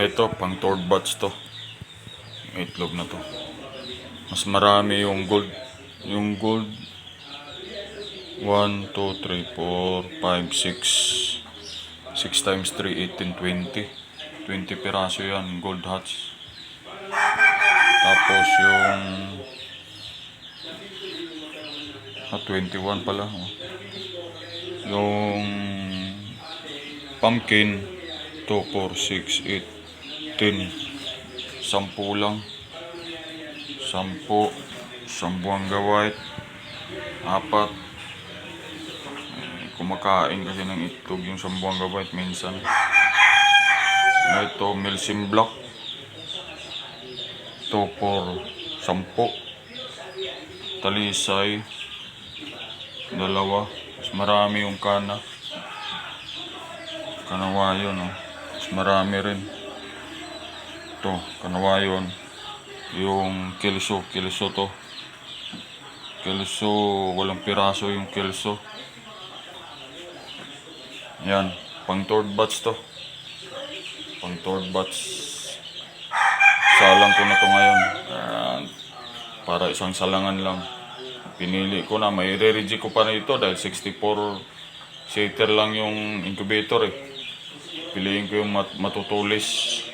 Ito, pang third batch to. Itlog na to. Mas marami yung gold. Yung gold. 1, 2, 3, 4, 5, 6. 6 times 3, 18, 20. 20 piraso yan, gold hats. Tapos yung... Ah, 21 pala. oh. Yung pumpkin 2, 4, 6, 8, 10 sampu lang. Sampu. Sambuanga white apat. Kumakain kasi ng itlog yung sambuanga white minsan. Ito milsim block. Ito for sampu. Talisay. Dalawa. Mas marami yung kana. Kanawayon no? mas marami rin ito kanawayon yung kilso kilso to. Kilso walang piraso yung kilso yan. Pang third batch to. Pang third batch. Salang ko na to ngayon. Ah, para isang salangan lang. Pinili ko na. May re-reject ko pa na ito dahil 64 seater lang yung incubator eh. Piliin ko yung mat- matutulis